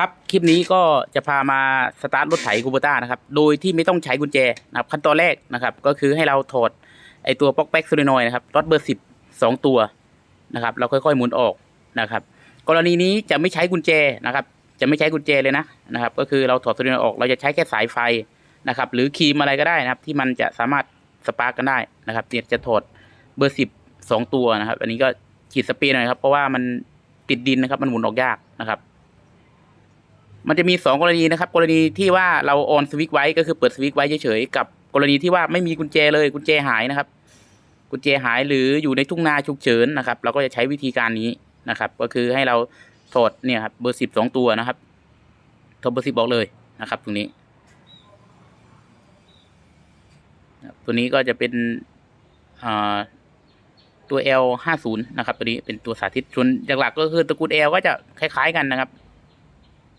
ครับ คลิปนี้ก็จะพามาสตาร์ทรถไถคูเบต้านะครับ โดยที่ไม่ต้องใช้กุญแจนะครับ ขั้นตอนแรกนะครับ ก็คือให้เราถอดไอตัวป๊อกแป๊กโซลินอยนะครับรถเบอร์สิบสองตัวนะครับ เราค่อยๆหมุนออกนะครับ กรณีนี้จะไม่ใช้กุญแจนะครับ จะไม่ใช้กุญแจเลยนะนะครับ ก็คือเราถอดโซลินอยออก เราจะใช้แค่สายไฟนะครับ หรือครีมอะไรก็ได้นะครับ ที่มันจะสามารถสปาร์กกันได้นะครับเนี่ยจะถอดเบอร์สิบสองตัวนะครับ อันนี้ก็ขีดสเปียร์หน่อยครับ เพราะว่ามันติดดินนะครับ มันหมุนออกยากนะครับ มันจะมีสองกรณีนะครับ กรณีที่ว่าเราออนสวิตช์ไว้ก็คือเปิดสวิตช์ไว้เฉยๆกับกรณีที่ว่าไม่มีกุญแจเลยกุญแจหายนะครับ กุญแจหายหรืออยู่ในทุ่งนาฉุกเฉินนะครับ เราก็จะใช้วิธีการนี้นะครับ ก็คือให้เราถอดเนี่ยครับเบอร์สิบสองตัวนะครับถอดเบอร์สิบออกเลยนะครับ ตรงนี้ตัวนี้ก็จะเป็นตัว L ห้าศูนย์นะครับ ตัวนี้เป็นตัวสาธิตส่วนหลักๆก็คือตระกูล L ก็จะคล้าย ๆ กันนะครับ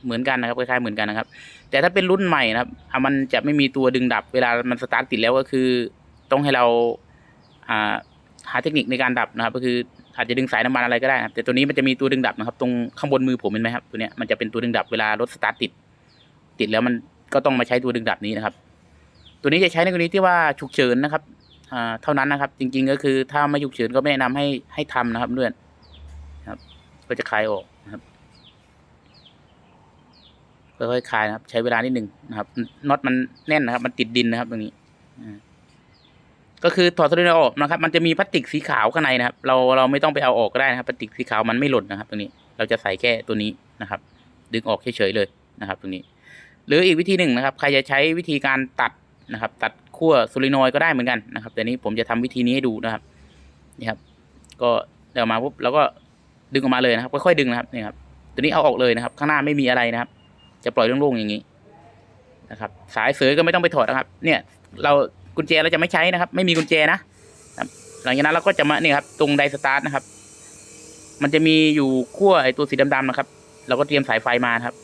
เหมือนกันนะครับคล้ายๆเหมือนกันนะครับ แต่ถ้าเป็นรุ่นใหม่นะครับมันจะไม่มีตัวดึงดับ เวลามันสตาร์ทติดแล้วก็คือ ต้องให้เราหาเทคนิคในการดับนะครับ ก็คืออาจจะดึงสายน้ำมันอะไรก็ได้นะครับแต่ตัวนี้มันจะมีตัวดึงดับนะครับ ตรงข้างบนมือผมเห็นไหมครับตัวเนี้ยมันจะเป็นตัวดึงดับเวลารถสตาร์ทติด ติดแล้วมันก็ต้องมาใช้ตัวดึงดับนี้นะครับ ตัวนี้จะใช้ในกรณีที่ว่าฉุกเฉินนะครับเท่านั้นนะครับ จริง ๆ ก็คือถ้าไม่ฉุกเฉินก็ไม่แนะนำให้ให้ทำนะครับเพื่อนครับ ก็จะคลายออกนะครับ ค่อยๆคลายนะครับ ใช้เวลานิดหนึ่งนะครับน็อตมันแน่นนะครับ มันติดดินนะครับตรงนี้ก็คือถอดโซลินอยด์ออกนะครับ มันจะมีพลาสติกสีขาวข้างในนะครับ เราเราไม่ต้องไปเอาออกก็ได้นะครับพลาสติกสีขาวมันไม่หล่นนะครับ ตรงนี้เราจะใส่แค่ตัวนี้นะครับ ดึงออกเฉยๆเลยนะครับ ตรงนี้ หรืออีกวิธีหนึ่งนะครับ ใครจะใช้วิธีการตัดนะครับ ตัดขั้วโซลินอยด์ก็ได้เหมือนกันนะครับ แต่นี้ผมจะทำวิธีนี้ให้ดูนะครับนี่ครับ ก็เดี๋ยวมาปุ๊บแล้วก็ดึงออกมาเลยนะครับค่อยๆดึงนะครับนี่ครับตัวนี้เอาออกเลยนะครับ ข้างหน้าไม่มีอะไรนะครับ จะปล่อยโล่งๆอย่างนี้นะครับ สายเสยก็ไม่ต้องไปถอดนะครับ เนี่ย เรากุญแจเราจะไม่ใช้นะครับ ไม่มีกุญแจนะหลังจากนั้นเราก็จะมาเนี่ยครับ ตรงไดสตาร์ทนะครับ มันจะมีอยู่ขั้วไอตัวสีดำๆนะครับ เราก็เตรียมสายไฟมาครับ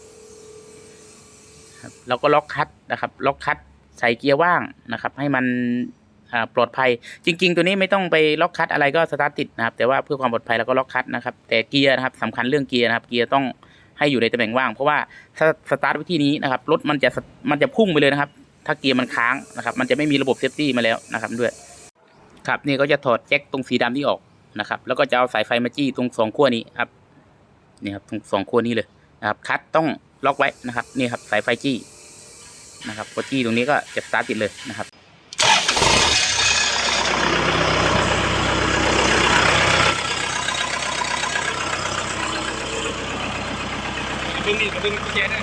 ครับแล้วก็ล็อกคัตนะครับ ล็อกคัตใส่เกียร์ว่างนะครับ ให้มันปลอดภัย จริง ๆ ตัวนี้ไม่ต้องไปล็อกคัตอะไรก็สตาร์ทติดนะครับ แต่ว่าเพื่อความปลอดภัยเราก็ล็อกคัตนะครับ แต่เกียร์นะครับสำคัญเรื่องเกียร์นะครับ เกียร์ต้อง ให้อยู่ในตำแหน่งว่าง เพราะว่าถ้าสตาร์ทวิธีนี้นะครับรถมันจะมันจะพุ่งไปเลยนะครับ ถ้าเกียร์มันค้างนะครับ มันจะไม่มีระบบเซฟตี้มาแล้วนะครับด้วยครับนี่ก็จะถอดแจ็คตรงสีดำที่ออกนะครับ แล้วก็จะเอาสายไฟมาจี้ตรงสองขั้วนี้ครับนี่ครับตรงสองขั้วนี้เลยนะครับคัตต้องล็อกไว้นะครับนี่ครับสายไฟจี้นะครับพอจี้ตรงนี้ก็จะสตาร์ทติดเลยนะครับ ดึงนี่ก็ดึงกุญแจได้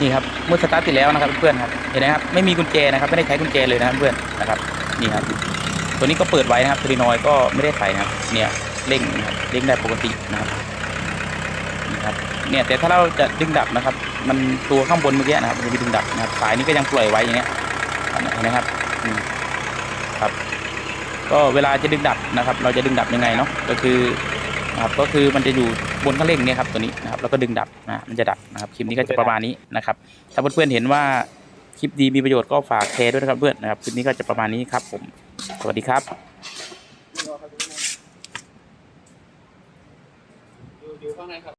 นี่ครับเมื่อสตาร์ทติดแล้วนะครับเพื่อนครับเห็นไหมครับไม่มีกุญแจนะครับไม่ได้ใช้กุญแจเลยนะครับเพื่อนนะครับนี่ครับตัวนี้ก็เปิดไว้นะครับทรีนอยก็ไม่ได้ใส่นะครับ เนี่ยเร่งนะครับเร่งได้ปกตินะครับนี่ครับเนี่ยแต่ถ้าเราจะดึงดับนะครับ มันตัวข้างบนเมื่อกี้นะครับมันจะมีดึงดับนะครับสายนี้ก็ยังปล่อยไว้อย่างเงี้ยเห็นไหมครับครับ ก็เวลาจะดึงดับนะครับ เราจะดึงดับยังไงเนาะก็คือนะครับก็คือมันจะอยู่บนข้างเร่งเนี่ยครับตัวนี้นะครับแล้วก็ดึงดับนะมันจะดับนะครับคลิปนี้ก็จะประมาณนี้นะครับถ้าเพื่อนๆเห็นว่าคลิปดีมีประโยชน์ก็ฝากแชร์ด้วยนะครับเพื่อนนะครับคลิปนี้ก็จะประมาณนี้ครับผมสวัสดีครับอยู่ข้างในครับ